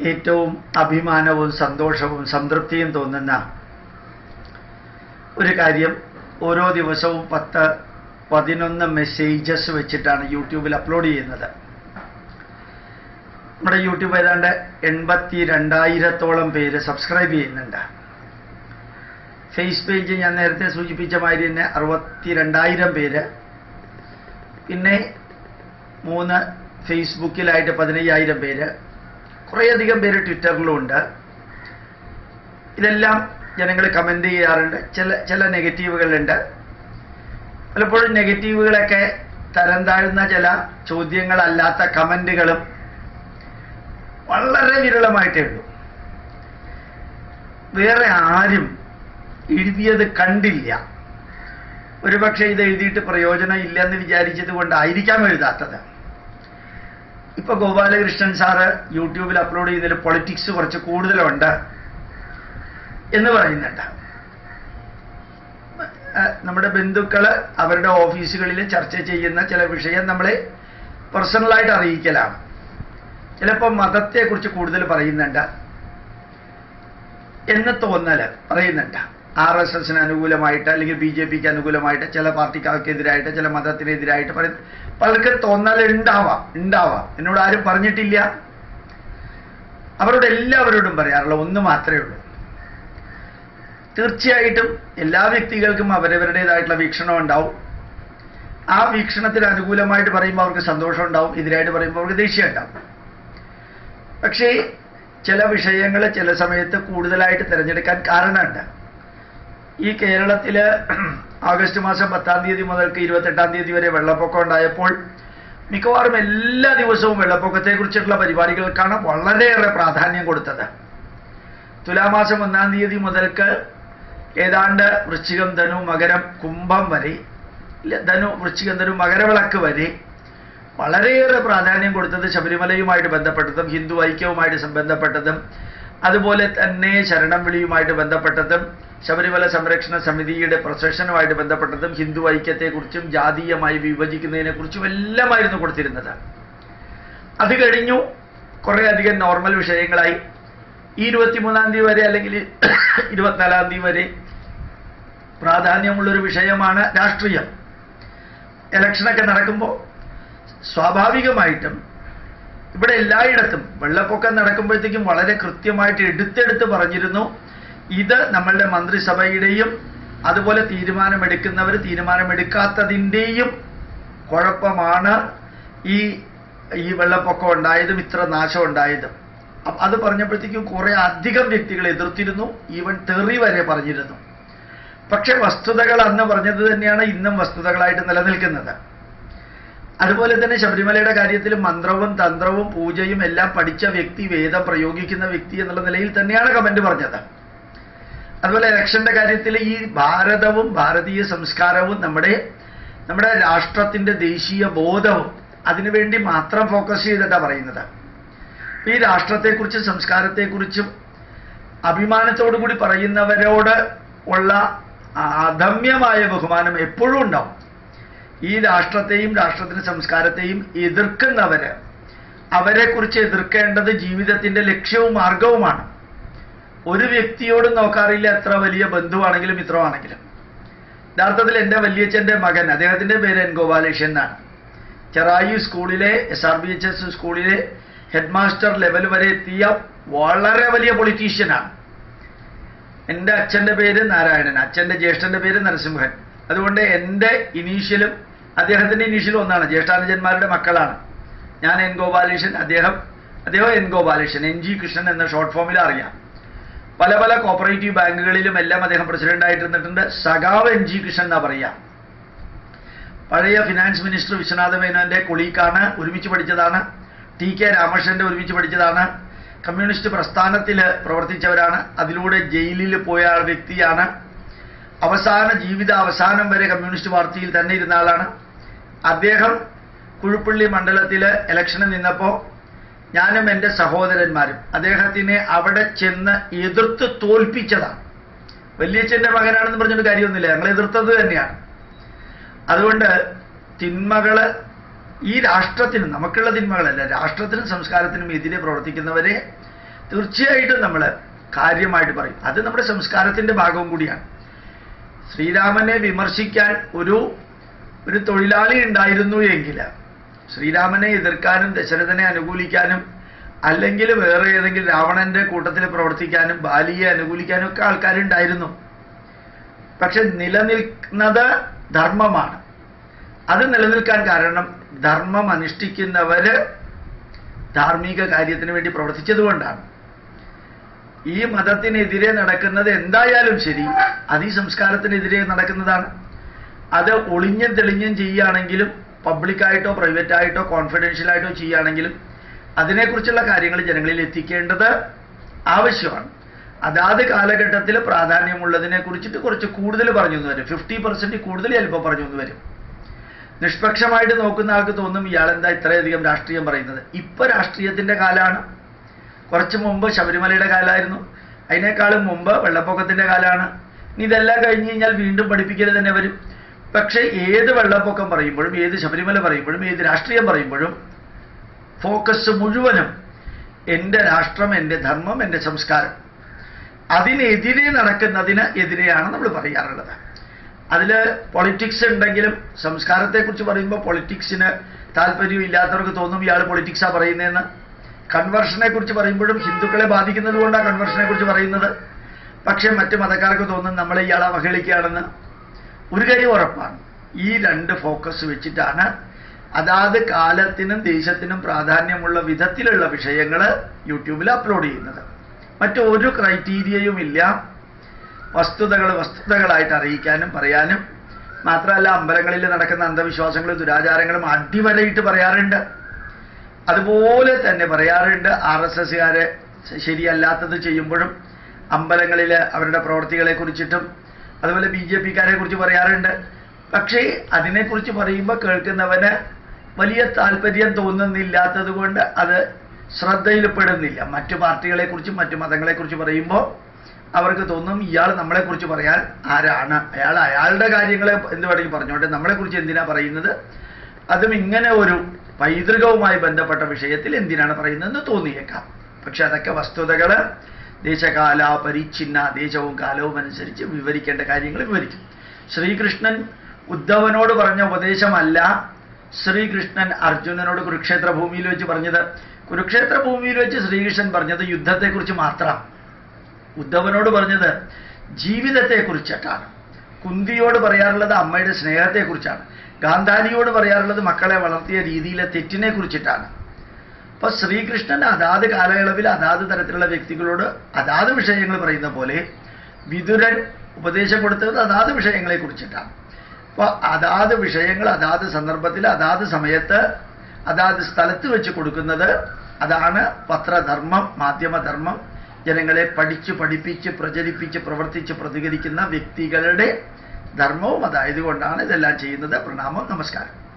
ഏറ്റവും അഭിമാനവും സന്തോഷവും സംതൃപ്തിയും തോന്നുന്ന ഒരു കാര്യം ഓരോ ദിവസവും പത്ത് പതിനൊന്ന് മെസ്സേജസ് വെച്ചിട്ടാണ് യൂട്യൂബിൽ അപ്ലോഡ് ചെയ്യുന്നത്. നമ്മുടെ യൂട്യൂബ് ഏതാണ്ട് എൺപത്തി രണ്ടായിരത്തോളം പേര് സബ്സ്ക്രൈബ് ചെയ്യുന്നുണ്ട്. ഫേസ് പേജ് ഞാൻ നേരത്തെ സൂചിപ്പിച്ച മാതിരി തന്നെ അറുപത്തി രണ്ടായിരം പേര്. പിന്നെ മൂന്ന് ഫേസ്ബുക്കിലായിട്ട് പതിനയ്യായിരം പേര്. കുറേയധികം പേര് ട്വിറ്ററിലും ഉണ്ട് ഇതെല്ലാം ജനങ്ങൾ കമന്റ് ചെയ്യാറുണ്ട്. ചില ചില നെഗറ്റീവുകളുണ്ട്. പലപ്പോഴും നെഗറ്റീവുകളൊക്കെ തരം താഴ്ന്ന ചില ചോദ്യങ്ങളല്ലാത്ത കമന്റുകളും വളരെ വിരളമായിട്ടേ ഉള്ളൂ. വേറെ ആരും എഴുതിയത് കണ്ടില്ല. ഒരുപക്ഷെ ഇത് എഴുതിയിട്ട് പ്രയോജനം ഇല്ലെന്ന് വിചാരിച്ചത് കൊണ്ടായിരിക്കാം എഴുതാത്തത്. ഇപ്പൊ ഗോപാലകൃഷ്ണൻ സാറ് യൂട്യൂബിൽ അപ്ലോഡ് ചെയ്തതിൽ പൊളിറ്റിക്സ് കുറച്ച് കൂടുതലുണ്ട് എന്ന് പറയുന്നുണ്ട്. നമ്മുടെ ബന്ധുക്കൾ അവരുടെ ഓഫീസുകളിൽ ചർച്ച ചെയ്യുന്ന ചില വിഷയം നമ്മളെ പേഴ്സണലായിട്ട് അറിയിക്കലാണ്. ചിലപ്പോൾ മതത്തെക്കുറിച്ച് കൂടുതൽ പറയുന്നുണ്ട്. എന്ന് തോന്നൽ പറയുന്നുണ്ട്. ആർ എസ് എസിന് അനുകൂലമായിട്ട് അല്ലെങ്കിൽ ബി ജെ പിക്ക് അനുകൂലമായിട്ട് ചില പാർട്ടിക്കാർക്കെതിരായിട്ട് ചില മതത്തിനെതിരായിട്ട് പറയും. പലർക്കും തോന്നാൽ ഉണ്ടാവാം ഉണ്ടാവാം എന്നോട് ആരും പറഞ്ഞിട്ടില്ല. അവരോട് എല്ലാവരോടും പറയാറുള്ള ഒന്ന് മാത്രമേ ഉള്ളൂ. തീർച്ചയായിട്ടും എല്ലാ വ്യക്തികൾക്കും അവരവരുടേതായിട്ടുള്ള വീക്ഷണം ഉണ്ടാവും. ആ വീക്ഷണത്തിന് അനുകൂലമായിട്ട് പറയുമ്പോൾ അവർക്ക് സന്തോഷം ഉണ്ടാവും എതിരായിട്ട് പറയുമ്പോൾ അവർക്ക് ദേഷ്യം ഉണ്ടാവും. പക്ഷേ ചില വിഷയങ്ങൾ ചില സമയത്ത് കൂടുതലായിട്ട് തിരഞ്ഞെടുക്കാൻ കാരണമുണ്ട്. ഈ കേരളത്തിൽ ആഗസ്റ്റ് മാസം പത്താം തീയതി മുതൽക്ക് ഇരുപത്തെട്ടാം തീയതി വരെ വെള്ളപ്പൊക്കം ഉണ്ടായപ്പോൾ മിക്കവാറും എല്ലാ ദിവസവും വെള്ളപ്പൊക്കത്തെക്കുറിച്ചിട്ടുള്ള പരിപാടികൾക്കാണ് വളരെയേറെ പ്രാധാന്യം കൊടുത്തത്. തുലാമാസം ഒന്നാം തീയതി മുതൽക്ക് ഏതാണ്ട് വൃശ്ചികം ധനു മകരം കുംഭം വരെ ധനു വൃശ്ചികം ധനു മകരവിളക്ക് വരെ വളരെയേറെ പ്രാധാന്യം കൊടുത്തത് ശബരിമലയുമായിട്ട് ബന്ധപ്പെട്ടതും ഹിന്ദു ഐക്യവുമായിട്ട് ബന്ധപ്പെട്ടതും അതുപോലെ തന്നെ ശരണം വിളിയുമായിട്ട് ബന്ധപ്പെട്ടതും ശബരിമല സംരക്ഷണ സമിതിയുടെ പ്രൊസഷനുമായിട്ട് ബന്ധപ്പെട്ടതും ഹിന്ദു ഐക്യത്തെക്കുറിച്ചും ജാതീയമായി വിഭജിക്കുന്നതിനെക്കുറിച്ചും എല്ലാമായിരുന്നു കൊടുത്തിരുന്നത്. അത് കഴിഞ്ഞു കുറേ അധികം നോർമൽ വിഷയങ്ങളായി. ഈ ഇരുപത്തിമൂന്നാം തീയതി വരെ അല്ലെങ്കിൽ ഇരുപത്തിനാലാം തീയതി വരെ പ്രാധാന്യമുള്ളൊരു വിഷയമാണ് രാഷ്ട്രീയം. ഇലക്ഷനൊക്കെ നടക്കുമ്പോൾ സ്വാഭാവികമായിട്ടും ഇവിടെ എല്ലായിടത്തും വെള്ളപ്പൊക്കം നടക്കുമ്പോഴത്തേക്കും വളരെ കൃത്യമായിട്ട് എടുത്തെടുത്ത് പറഞ്ഞിരുന്നു. ഇത് നമ്മളുടെ മന്ത്രിസഭയുടെയും അതുപോലെ തീരുമാനമെടുക്കുന്നവർ തീരുമാനമെടുക്കാത്തതിന്റെയും കുഴപ്പമാണ് ഈ ഈ വെള്ളപ്പൊക്കം ഉണ്ടായതും ഇത്ര നാശം ഉണ്ടായതും. അത് പറഞ്ഞപ്പോഴത്തേക്കും കുറെ അധികം വ്യക്തികൾ എതിർത്തിരുന്നു. ഈവൻ തെറി വരെ പറഞ്ഞിരുന്നു. പക്ഷെ വസ്തുതകൾ അന്ന് പറഞ്ഞത് തന്നെയാണ് ഇന്നും വസ്തുതകളായിട്ട് നിലനിൽക്കുന്നത്. അതുപോലെ തന്നെ ശബരിമലയുടെ കാര്യത്തിൽ മന്ത്രവും തന്ത്രവും പൂജയും എല്ലാം പഠിച്ച വ്യക്തി വേദം പ്രയോഗിക്കുന്ന വ്യക്തി എന്നുള്ള നിലയിൽ തന്നെയാണ് കമന്റ് പറഞ്ഞത്. അതുപോലെ ഇലക്ഷന്റെ കാര്യത്തിൽ ഈ ഭാരതവും ഭാരതീയ സംസ്കാരവും നമ്മുടെ നമ്മുടെ രാഷ്ട്രത്തിന്റെ ദേശീയ ബോധവും അതിനുവേണ്ടി മാത്രം ഫോക്കസ് ചെയ്തിട്ടാണ് പറയുന്നത്. ഈ രാഷ്ട്രത്തെക്കുറിച്ചും സംസ്കാരത്തെക്കുറിച്ചും അഭിമാനത്തോടു കൂടി പറയുന്നവരോട് ഉള്ള അധമ്യമായ ബഹുമാനം എപ്പോഴും ഉണ്ടാവും. ഈ രാഷ്ട്രത്തെയും രാഷ്ട്രത്തിന്റെ സംസ്കാരത്തെയും എതിർക്കുന്നവര് അവരെക്കുറിച്ച് എതിർക്കേണ്ടത് ജീവിതത്തിന്റെ ലക്ഷ്യവും മാർഗവുമാണ് ഒരു വ്യക്തിയോടും നോക്കാറില്ല എത്ര വലിയ ബന്ധുവാണെങ്കിലും മിത്രമാണെങ്കിലും. യഥാർത്ഥത്തിൽ എന്റെ വല്യച്ഛന്റെ മകൻ അദ്ദേഹത്തിന്റെ പേര് എൻ ഗോപാലകൃഷ്ണൻ എന്നാണ്. ചെറായി സ്കൂളിലെ S R B H S സ്കൂളിലെ ഹെഡ് മാസ്റ്റർ ലെവൽ വരെ എത്തിയ വളരെ വലിയ പൊളിറ്റീഷ്യനാണ് എന്റെ അച്ഛന്റെ പേര് നാരായണൻ അച്ഛന്റെ ജ്യേഷ്ഠന്റെ പേര് നരസിംഹൻ. അതുകൊണ്ട് എന്റെ ഇനീഷ്യലും അദ്ദേഹത്തിന്റെ ഇനീഷ്യലും ഒന്നാണ് ജ്യേഷ്ഠാനുജന്മാരുടെ മക്കളാണ്. ഞാൻ എൻ ഗോപാലകൃഷ്ണൻ അദ്ദേഹം അദ്ദേഹം N Gopalakrishnan N G Krishnan എന്ന ഷോർട്ട് ഫോമിൽ അറിയാം. പല പല കോപ്പറേറ്റീവ് ബാങ്കുകളിലും എല്ലാം അദ്ദേഹം പ്രസിഡന്റ് ആയിട്ടിരുന്നിട്ടുണ്ട്. സഖാവ് എൻ ജി കൃഷ്ണൻ എന്നാ പറയാ. പഴയ ഫിനാൻസ് മിനിസ്റ്റർ വിശ്വനാഥ മേനോന്റെ കൊളീക്കാണ് ഒരുമിച്ച് പഠിച്ചതാണ്. ടി കെ രാമകൃഷ്ണന്റെ ഒരുമിച്ച് പഠിച്ചതാണ്. കമ്മ്യൂണിസ്റ്റ് പ്രസ്ഥാനത്തിൽ പ്രവർത്തിച്ചവരാണ്. അതിലൂടെ ജയിലിൽ പോയ വ്യക്തിയാണ്. അവസാന ജീവിത അവസാനം വരെ കമ്മ്യൂണിസ്റ്റ് പാർട്ടിയിൽ തന്നെ ഇരുന്ന ആളാണ്. അദ്ദേഹം കുഴുപ്പള്ളി മണ്ഡലത്തിൽ ഇലക്ഷന് നിന്നപ്പോൾ ഞാനും എന്റെ സഹോദരന്മാരും അദ്ദേഹത്തിനെ അവിടെ ചെന്ന് എതിർത്ത് തോൽപ്പിച്ചതാണ് വലിയച്ഛന്റെ മകനാണെന്ന് പറഞ്ഞിട്ട് കാര്യമൊന്നുമില്ല. ഞങ്ങൾ എതിർത്തത് തന്നെയാണ്. അതുകൊണ്ട് തിന്മകൾ ഈ രാഷ്ട്രത്തിനും നമുക്കുള്ള തിന്മകളല്ല രാഷ്ട്രത്തിനും സംസ്കാരത്തിനും എതിരെ പ്രവർത്തിക്കുന്നവരെ തീർച്ചയായിട്ടും നമ്മൾ കാര്യമായിട്ട് പറയും. അത് നമ്മുടെ സംസ്കാരത്തിന്റെ ഭാഗവും കൂടിയാണ്. ശ്രീരാമനെ വിമർശിക്കാൻ ഒരു ഒരു തൊഴിലാളി ഉണ്ടായിരുന്നു എങ്കിൽ ശ്രീരാമനെ എതിർക്കാനും ദശരഥനെ അനുകൂലിക്കാനും അല്ലെങ്കിൽ വേറെ ഏതെങ്കിലും രാവണന്റെ കൂട്ടത്തിൽ പ്രവർത്തിക്കാനും ബാലിയെ അനുകൂലിക്കാനും ഒക്കെ ആൾക്കാരുണ്ടായിരുന്നു. പക്ഷെ നിലനിൽക്കുന്നത് ധർമ്മമാണ്. അത് നിലനിൽക്കാൻ കാരണം ധർമ്മം അനുഷ്ഠിക്കുന്നവര് ധാർമ്മിക കാര്യത്തിന് വേണ്ടി പ്രവർത്തിച്ചതുകൊണ്ടാണ് ഈ മതത്തിനെതിരെ നടക്കുന്നത് എന്തായാലും ശരി അത് ഈ സംസ്കാരത്തിനെതിരെ നടക്കുന്നതാണ്. അത് ഒളിഞ്ഞും തെളിഞ്ഞും ചെയ്യുകയാണെങ്കിലും പബ്ലിക്കായിട്ടോ പ്രൈവറ്റ് ആയിട്ടോ കോൺഫിഡൻഷ്യൽ ആയിട്ടോ ചെയ്യുകയാണെങ്കിലും അതിനെക്കുറിച്ചുള്ള കാര്യങ്ങൾ ജനങ്ങളിൽ എത്തിക്കേണ്ടത് ആവശ്യമാണ്. അതാത് കാലഘട്ടത്തിൽ പ്രാധാന്യമുള്ളതിനെ കുറിച്ചിട്ട് കുറച്ച് കൂടുതൽ പറഞ്ഞു വരും. ഫിഫ്റ്റി പെർസെന്റ് കൂടുതൽ ചിലപ്പോൾ പറഞ്ഞു വരും. നിഷ്പക്ഷമായിട്ട് നോക്കുന്ന ആൾക്ക് തോന്നും ഇയാൾ എന്താ ഇത്രയധികം രാഷ്ട്രീയം പറയുന്നത്. ഇപ്പൊ രാഷ്ട്രീയത്തിന്റെ കാലമാണ് കുറച്ച് മുമ്പ് ശബരിമലയുടെ കാലമായിരുന്നു. അതിനേക്കാളും മുമ്പ് വെള്ളപ്പൊക്കത്തിന്റെ കാലമാണ് ഇനി ഇതെല്ലാം കഴിഞ്ഞ് കഴിഞ്ഞാൽ വീണ്ടും പഠിപ്പിക്കൽ തന്നെ വരും. പക്ഷേ ഏത് വെള്ളപ്പൊക്കം പറയുമ്പോഴും ഏത് ശബരിമല പറയുമ്പോഴും ഏത് രാഷ്ട്രീയം പറയുമ്പോഴും ഫോക്കസ് മുഴുവനും എന്റെ രാഷ്ട്രം എന്റെ ധർമ്മം എന്റെ സംസ്കാരം. അതിനെതിരെ നടക്കുന്നതിന് എതിരെയാണ് നമ്മൾ പറയാറുള്ളത്. അതിൽ പൊളിറ്റിക്സ് ഉണ്ടെങ്കിലും സംസ്കാരത്തെക്കുറിച്ച് പറയുമ്പോൾ പൊളിറ്റിക്സിന് താല്പര്യം ഇല്ലാത്തവർക്ക് തോന്നും ഇയാൾ പൊളിറ്റിക്സാണ് പറയുന്നതെന്ന്. കൺവെർഷനെ കുറിച്ച് പറയുമ്പോഴും ഹിന്ദുക്കളെ ബാധിക്കുന്നത് കൊണ്ടാണ് കൺവെർഷനെ കുറിച്ച് പറയുന്നത്. പക്ഷേ മറ്റ് മതക്കാർക്ക് തോന്നും നമ്മൾ ഇയാളെ അവഹേളിക്കുകയാണെന്ന്. ഒരു കാര്യം ഉറപ്പാണ്. ഈ രണ്ട് ഫോക്കസ് വെച്ചിട്ടാണ്. അതാത് കാലത്തിനും ദേശത്തിനും പ്രാധാന്യമുള്ള വിധത്തിലുള്ള വിഷയങ്ങൾ യൂട്യൂബിൽ അപ്ലോഡ് ചെയ്യുന്നത്. മറ്റൊരു ക്രൈറ്റീരിയയും ഇല്ല. വസ്തുതകൾ വസ്തുതകളായിട്ട് അറിയിക്കാനും പറയാനും. മാത്രമല്ല അമ്പലങ്ങളിൽ നടക്കുന്ന അന്ധവിശ്വാസങ്ങളും ദുരാചാരങ്ങളും അടിവരയിട്ട് പറയാറുണ്ട്. അതുപോലെ തന്നെ പറയാറുണ്ട് ആർ എസ് എസ്സുകാരെ ശരിയല്ലാത്തത് ചെയ്യുമ്പോഴും അമ്പലങ്ങളിൽ അവരുടെ പ്രവർത്തികളെ കുറിച്ചിട്ടും അതുപോലെ ബി ജെ പിക്കാരെ കുറിച്ച് പറയാറുണ്ട്. പക്ഷേ അതിനെക്കുറിച്ച് പറയുമ്പോൾ കേൾക്കുന്നവന് വലിയ താല്പര്യം തോന്നുന്നില്ലാത്തത് കൊണ്ട് അത് ശ്രദ്ധയിൽപ്പെടുന്നില്ല. മറ്റു പാർട്ടികളെക്കുറിച്ചും മറ്റു മതങ്ങളെക്കുറിച്ച് പറയുമ്പോൾ അവർക്ക് തോന്നും ഇയാൾ നമ്മളെക്കുറിച്ച് പറയാൻ ആരാണ്. അയാൾ അയാളുടെ കാര്യങ്ങളെ എന്ത് വേണമെങ്കിൽ പറഞ്ഞോട്ടെ. നമ്മളെക്കുറിച്ച് എന്തിനാ പറയുന്നത്? അതും ഇങ്ങനെ ഒരു പൈതൃകവുമായി ബന്ധപ്പെട്ട വിഷയത്തിൽ എന്തിനാണ് പറയുന്നതെന്ന് തോന്നിയേക്കാം. പക്ഷെ അതൊക്കെ വസ്തുതകൾ ദേശകാല പരിച്ഛിന്ന ദേശവും കാലവും അനുസരിച്ച് വിവരിക്കേണ്ട കാര്യങ്ങൾ വിവരിക്കും. ശ്രീകൃഷ്ണൻ ഉദ്ധവനോട് പറഞ്ഞ ഉപദേശമല്ല. ശ്രീകൃഷ്ണൻ അർജുനനോട് കുരുക്ഷേത്ര ഭൂമിയിൽ വെച്ച് പറഞ്ഞത്. കുരുക്ഷേത്ര ഭൂമിയിൽ വെച്ച് ശ്രീകൃഷ്ണൻ പറഞ്ഞത് യുദ്ധത്തെക്കുറിച്ച് മാത്രം. ഉദ്ധവനോട് പറഞ്ഞത് ജീവിതത്തെക്കുറിച്ചിട്ടാണ്. കുന്തിയോട് പറയാറുള്ളത് അമ്മയുടെ സ്നേഹത്തെക്കുറിച്ചാണ്. ഗാന്ധാരിയോട് പറയാറുള്ളത് മക്കളെ വളർത്തിയ രീതിയിലെ തെറ്റിനെ കുറിച്ചിട്ടാണ്. അപ്പൊ ശ്രീകൃഷ്ണൻ അതാത് കാലയളവിൽ അതാത് തരത്തിലുള്ള വ്യക്തികളോട് അതാത് വിഷയങ്ങൾ പറയുന്ന പോലെ വിതുരൻ ഉപദേശം കൊടുത്തത് അതാത് വിഷയങ്ങളെ കുറിച്ചിട്ടാണ്. അപ്പൊ അതാത് വിഷയങ്ങൾ അതാത് സന്ദർഭത്തിൽ അതാത് സമയത്ത് അതാത് സ്ഥലത്ത് വെച്ച് കൊടുക്കുന്നത് അതാണ് പത്രധർമ്മം മാധ്യമധർമ്മം. ജനങ്ങളെ പഠിച്ച് പഠിപ്പിച്ച് പ്രചരിപ്പിച്ച് പ്രവർത്തിച്ച് പ്രതികരിക്കുന്ന വ്യക്തികളുടെ ധർമ്മവും അതായത് കൊണ്ടാണ് ഇതെല്ലാം ചെയ്യുന്നത്. പ്രണാമം നമസ്കാരം.